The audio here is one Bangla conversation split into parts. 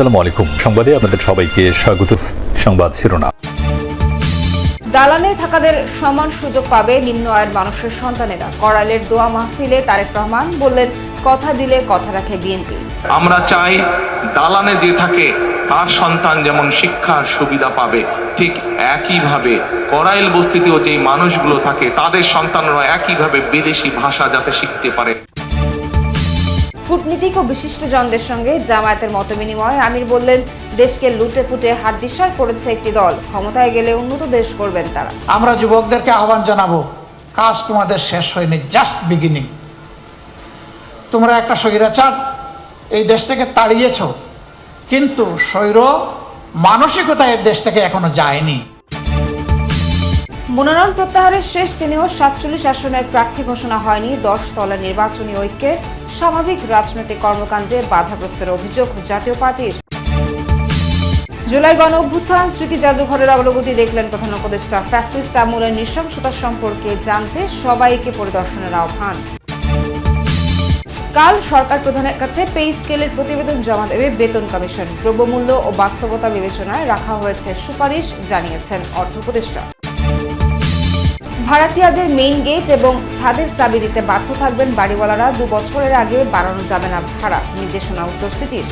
আসসালামু আলাইকুম। সংবাদে আপনাদের সবাইকে স্বাগত। সংবাদ শিরোনাম। দালানে থাকাদের সমান সুযোগ পাবে নিম্ন আয়ের মানুষের সন্তানেরা। করালের দোয়া মাহফিলে তারেক রহমান বললেন কথা দিলে কথা রাখে বিএনপি। আমরা চাই দালানে যে থাকে তার সন্তান যেমন শিক্ষার সুবিধা পাবে ঠিক একইভাবে করাইল বস্তিতেও যে মানুষগুলো থাকে তাদের সন্তানরা একইভাবে বিদেশি ভাষা যাতে শিখতে পারে। কূটনীতিক ও বিশিষ্ট জনদের সঙ্গে জামায়াতের মত বিনিময় আমির বললেন দেশকে লুটে পুটে হাড্ডিসার করেছে একটি দল। ক্ষমতায় গেলে উন্নত দেশ করবেন তারা। আমরা যুবকদেরকে আহ্বান জানাব কাজ তোমাদের শেষ হয়নি জাস্ট বিগিনিং তোমরা একটা স্বৈরাচার এই দেশ থেকে তাড়িয়েছ কিন্তু স্বৈর মানসিকতা এই দেশ থেকে এখনও যায়নি। মনোনয়ন প্রত্যাহারের শেষ দিনেও সাতচল্লিশ আসনের প্রার্থী ঘোষণা হয়নি। দশ তলা নির্বাচনী ঐক্যে স্বাভাবিক রাজনৈতিক কর্মকাণ্ডে বাধাগ্রস্তের অভিযোগ জাতীয় পার্টির। জুলাই গণ অভ্যুত্থান, স্মৃতি জাদুঘরের অগ্রগতি দেখলেন প্রধান উপদেষ্টা ফ্যাসিস্ট আমলের নৃশংসতা সম্পর্কে জানতে সবাইকে পরিদর্শনের আহ্বান। কাল সরকার প্রধানের কাছে পে স্কেলের প্রতিবেদন জমা দেবে বেতন কমিশন। দ্রব্যমূল্য ও বাস্তবতা বিবেচনায় রাখা হয়েছে সুপারিশ, জানিয়েছেন অর্থ উপদেষ্টা। ভাড়াটিয়াদের মেইন গেট এবং ছাদের চাবি দিতে বাধ্য থাকবেন বাড়িওয়ালারা। দু বছরের আগে বাড়ানো যাবে না ভাড়া, নির্দেশনা উত্তর সিটির।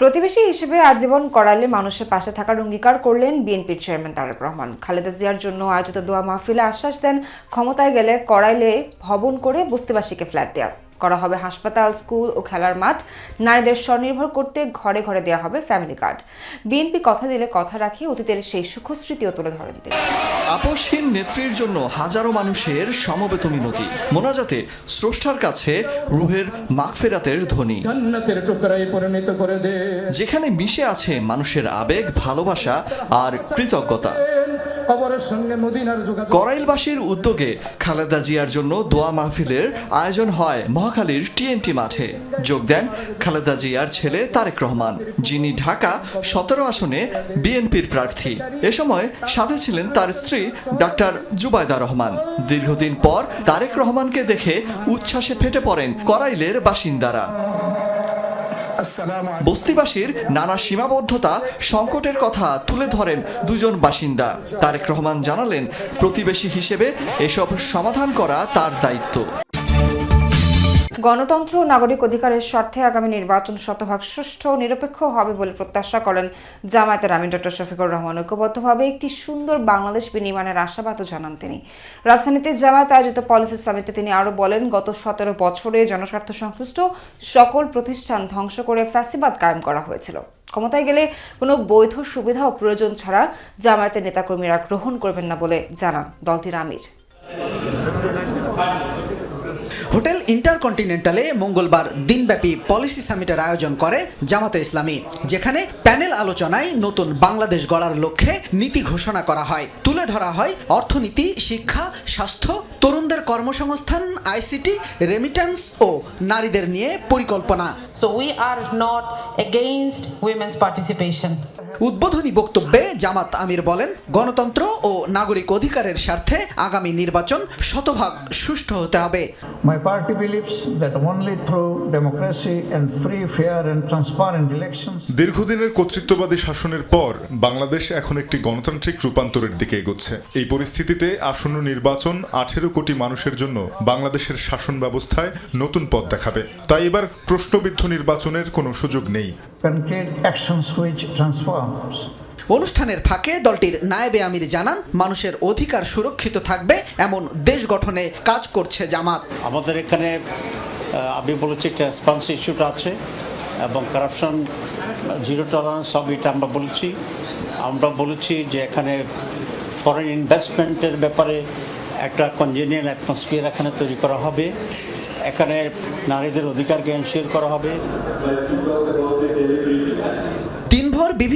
প্রতিবেশী হিসেবে আজীবন করালে মানুষের পাশে থাকার অঙ্গীকার করলেন বিএনপির চেয়ারম্যান তারেক রহমান। খালেদা জিয়ার জন্য আয়োজিত দোয়া মাহফিলে আশ্বাস দেন, ক্ষমতায় গেলে করাইলে ভবন করে বস্তিবাসীকে ফ্ল্যাট দেওয়া করা হবে হাসপাতাল স্কুল ও খেলার মাঠ। নারীদের স্বনির্ভর করতে ঘরে ঘরে দেওয়া হবে ফ্যামিলি কার্ড। বিএনপি কথা দিলে কথা রাখে অতীতের সেই সুখস্মৃতিও তুলে ধরেন তিনি। আপোষহীন নেত্রীর জন্য হাজারো মানুষের সমবেত মিনতি মোনাজাতে স্রষ্টার কাছে রুহের মাগফেরাতের ধ্বনি। জান্নাতের টুকরায় পরিণত করে দে। যেখানে মিশে আছে মানুষের আবেগ ভালোবাসা আর কৃতজ্ঞতা। কবরের সঙ্গে মদিনার যোগাযোগ। করাইলবাসীর উদ্যোগে খালেদা জিয়ার জন্য দোয়া মাহফিলের আয়োজন হয় মহাখালীর টিএনটি মাঠে। যোগ দেন খালেদা জিয়ার ছেলে তারেক রহমান, যিনি ঢাকা সতেরো আসনে বিএনপির প্রার্থী। এ সময় সাথে ছিলেন তার স্ত্রী ডাক্তার জুবাইদা রহমান। দীর্ঘদিন পর তারেক রহমানকে দেখে উচ্ছ্বাসে ফেটে পড়েন করাইলের বাসিন্দারা। বস্তিবাসীর নানা সীমাবদ্ধতা সংকটের কথা তুলে ধরেন দুজন বাসিন্দা। তারেক রহমান জানালেন, প্রতিবেশী হিসেবে এসব সমাধান করা তার দায়িত্ব। গণতন্ত্র ও নাগরিক অধিকারের স্বার্থে আগামী নির্বাচন শতভাগ সুষ্ঠু ও নিরপেক্ষ হবে বলে প্রত্যাশা করেন জামায়াতের আমির ডক্টর শফিকুর রহমান। ঐক্যবদ্ধভাবে একটি সুন্দর বাংলাদেশ বিনির্মাণের আশাবাদও জানান তিনি। রাজধানীতে জামায়াত আয়োজিত পলিসি সামিটে তিনি আরও বলেন, গত সতেরো বছরে জনস্বার্থ সংশ্লিষ্ট সকল প্রতিষ্ঠান ধ্বংস করে ফ্যাসিবাদ কায়েম করা হয়েছিল। ক্ষমতায় গেলে কোনো বৈধ সুবিধা ও প্রয়োজন ছাড়া জামায়াতের নেতাকর্মীরা গ্রহণ করবেন না বলে জানান দলটির আমির। ইন্টারকন্টিনেন্টালে মঙ্গলবার দিনব্যাপী পলিসি সামিটের আয়োজন করে জামাতে ইসলামী, যেখানে প্যানেল আলোচনায় নতুন বাংলাদেশ গড়ার লক্ষ্যে নীতি ঘোষণা করা হয় তুলে ধরা হয় অর্থনীতি, শিক্ষা, স্বাস্থ্য, তরুণদের কর্মসংস্থান, আইসিটি রেমিটেন্স ও নারীদের নিয়ে পরিকল্পনা So we are not against women's participation. উদ্বোধনী বক্তব্যে জামাত আমির বলেন গণতন্ত্র ও নাগরিক অধিকারের স্বার্থে আগামী নির্বাচন শতভাগ সুষ্ঠু হতে হবে। My party believes that only through democracy and free, fair and transparent elections দীর্ঘদিনের কর্তৃত্ববাদী শাসনের পর বাংলাদেশ এখন একটি গণতান্ত্রিক রূপান্তরের দিকে এগোচ্ছে। এই পরিস্থিতিতে আসন্ন নির্বাচন আঠেরো কোটি মানুষের জন্য বাংলাদেশের শাসন ব্যবস্থায় নতুন পথ দেখাবে। তাই এবার প্রশ্নবিদ্ধ নির্বাচনের কোনো সুযোগ নেই। Concrete actions which transforms. অনুষ্ঠানের ফাঁকে দলটির নায়েবে আমির জানান মানুষের অধিকার সুরক্ষিত থাকবে এমন দেশ গঠনে কাজ করছে জামাত। আমাদের এখানে আমি বলেছি ট্রান্সপারেন্সি ইস্যুটা আছে এবং কারাপশন জিরো টলারেন্স সব এটা আমরা বলেছি। আমরা বলেছি যে এখানে ফরেন ইনভেস্টমেন্টের ব্যাপারে একটা কনজেনিয়াল অ্যাটমসফিয়ার এখানে তৈরি করা হবে। এখানে নারীদের অধিকারকে এনশিওর করা হবে।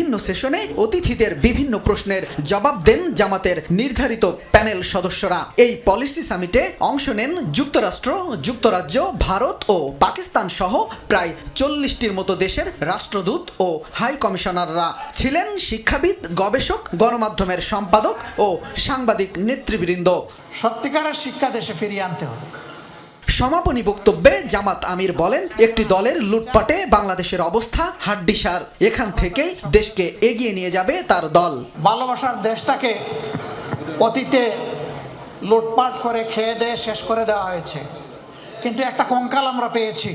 বিভিন্ন সেশনে অতিথিদের বিভিন্ন প্রশ্নের জবাব দেন জামাতের নির্ধারিত প্যানেল সদস্যরা। এই পলিসি সামিটে অংশ নেন যুক্তরাষ্ট্র, যুক্তরাজ্য, ভারত ও পাকিস্তান সহ প্রায় চল্লিশটির মতো দেশের রাষ্ট্রদূত ও হাই কমিশনাররা ছিলেন শিক্ষাবিদ, গবেষক, গণমাধ্যমের সম্পাদক ও সাংবাদিক নেতৃবৃন্দ। সত্যিকারের শিক্ষা দেশে ফিরিয়ে আনতে হবে। সমাপনী বক্তব্যে জামাত আমির বলেন, একটি দলের লুটপাটে বাংলাদেশের অবস্থা হাড্ডিসার। এখান থেকেই দেশকে এগিয়ে নিয়ে যাবে তার দল। ভালোবাসার দেশটাকে অতীতে লুটপাট করে খেয়ে দিয়ে শেষ করে দেওয়া হয়েছে। কিন্তু একটা কঙ্কাল আমরা পেয়েছি।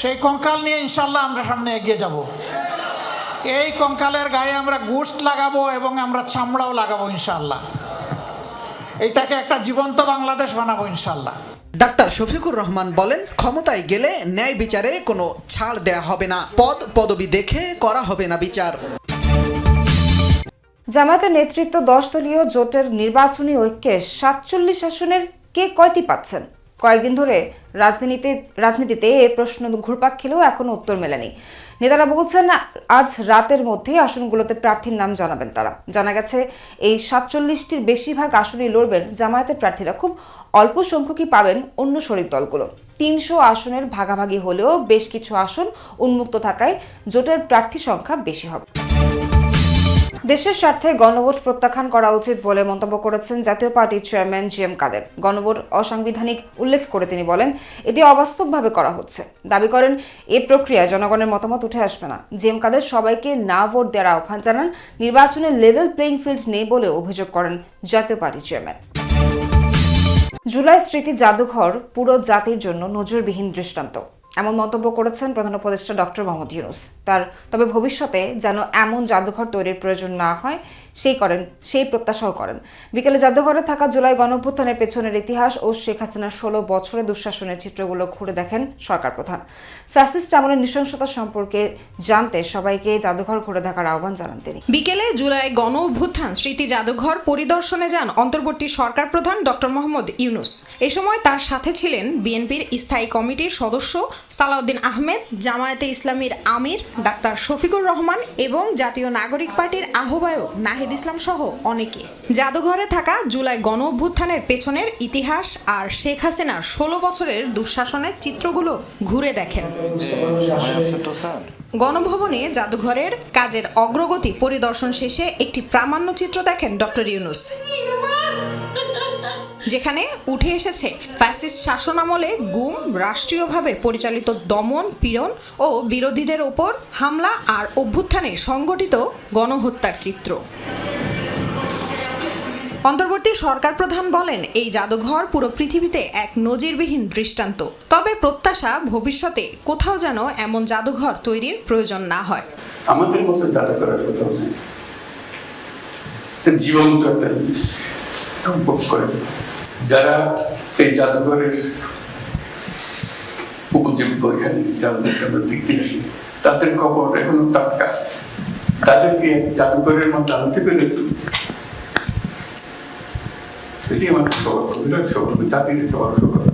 সেই কঙ্কাল নিয়ে ইনশাল্লাহ আমরা সামনে এগিয়ে যাব। এই কঙ্কালের গায়ে আমরা গোস্ট লাগাবো এবং আমরা চামড়াও লাগাবো ইনশাল্লাহ এটাকে একটা জীবন্ত বাংলাদেশ বানাবো ইনশাল্লাহ ডাক্তার শফিকুর রহমান বলেন ক্ষমতায় গেলে ন্যায় বিচারে কোনো ছাড় দেয়া হবে না পদ পদবি দেখে করা হবে না বিচার। জামাতের নেতৃত্ব দশ দলীয় জোটের নির্বাচনী ঐক্যের সাতচল্লিশ আসনের কে কয়টি পাচ্ছেন? কয়েকদিন ধরে রাজনীতিতে রাজনীতিতে এ প্রশ্ন ঘুরপাক খেলেও এখনও উত্তর মেলেনি। নেতারা বলছেন, আজ রাতের মধ্যেই আসনগুলোতে প্রার্থীর নাম জানাবেন তারা। জানা গেছে, এই সাতচল্লিশটির বেশিরভাগ আসনই লড়বেন জামায়াতের প্রার্থীরা। খুব অল্প সংখ্যকই পাবেন অন্য শরিক দলগুলো। তিনশো আসনের ভাগাভাগি হলেও বেশ কিছু আসন উন্মুক্ত থাকায় জোটের প্রার্থী সংখ্যা বেশি হবে। দেশের স্বার্থে গণভোট প্রত্যাখ্যান করা উচিত বলে মন্তব্য করেছেন জাতীয় পার্টির চেয়ারম্যান জি এম কাদের। গণভোট অসাংবিধানিক উল্লেখ করে তিনি বলেন, এটি অবাস্তবভাবে করা হচ্ছে। দাবি করেন, এ প্রক্রিয়ায় জনগণের মতামত উঠে আসবে না। জি এম কাদের সবাইকে না ভোট দেওয়ার আহ্বান জানান, নির্বাচনের লেভেল প্লেইং ফিল্ড নেই বলে অভিযোগ করেন জাতীয় পার্টির চেয়ারম্যান। জুলাই স্মৃতি জাদুঘর পুরো জাতির জন্য নজরবিহীন দৃষ্টান্ত। এমন মন্তব্য করেছেন প্রধান উপদেষ্টা ডক্টর মোহাম্মদ ইউনুস। তার, তবে ভবিষ্যতে যেন এমন জাদুঘর তৈরির প্রয়োজন না হয় সেই করেন, সেই প্রত্যাশাও করেন। বিকেলে জাদুঘরে থাকা জুলাই গণঅভ্যুত্থানের পেছনের ইতিহাস ও শেখ হাসিনার ষোলো বছরের দুঃশাসনের চিত্রগুলো ঘুরে দেখেন সরকার প্রধান ফ্যাসিস্ট আমলের নৃশংসতা সম্পর্কে জানতে সবাইকে জাদুঘর ঘুরে দেখার আহ্বান জানান তিনি। বিকেলে জুলাই গণ অভ্যুত্থান স্মৃতি জাদুঘর পরিদর্শনে যান অন্তর্বর্তী সরকার প্রধান ডক্টর মোহাম্মদ ইউনুস। এ সময় তার সাথে ছিলেন বিএনপির স্থায়ী কমিটির সদস্য সালাউদ্দিন আহমেদ, জামায়াতে ইসলামীর আমির ডাক্তার শফিকুর রহমান এবং জাতীয় নাগরিক পার্টির আহ্বায়ক নাহিদ ইসলাম সহ অনেকে। জাদুঘরে থাকা জুলাই গণ অভ্যুত্থানের পেছনের ইতিহাস আর শেখ হাসিনার ষোলো বছরের দুঃশাসনের চিত্রগুলো ঘুরে দেখেন। গণভবনে জাদুঘরের কাজের অগ্রগতি পরিদর্শন শেষে একটি প্রামাণ্য চিত্র দেখেন ডক্টর ইউনুস। যেখানে উঠে এসেছে ফ্যাসিস্ট শাসনামলে গুম, রাষ্ট্রীয়ভাবে পরিচালিত দমন, পীড়ন ও বিরোধীদের ওপর হামলা আর অভ্যুত্থানে সংগঠিত গণহত্যার চিত্র। অন্তর্বর্তী সরকার প্রধান বলেন, এই জাদুঘর পুরো পৃথিবীতে এক নজিরবিহীন দৃষ্টান্ত। তবে প্রত্যাশা ভবিষ্যতে কোথাও যেন এমন জাদুঘর তৈরির প্রয়োজন না হয়। আমাদের মতো নেই। জীবন্ত একটা জিনিস। করে যারা এই জাদুঘরের উপজীব্য এখানে দেখতে আসি, তাদের খবর এখনও টাটকা। তাদেরকে জাদুঘরের মধ্যে আনতে পেরেছি। এটি আমার সৌরভ জাতির একটা বড় সৌভাগ্য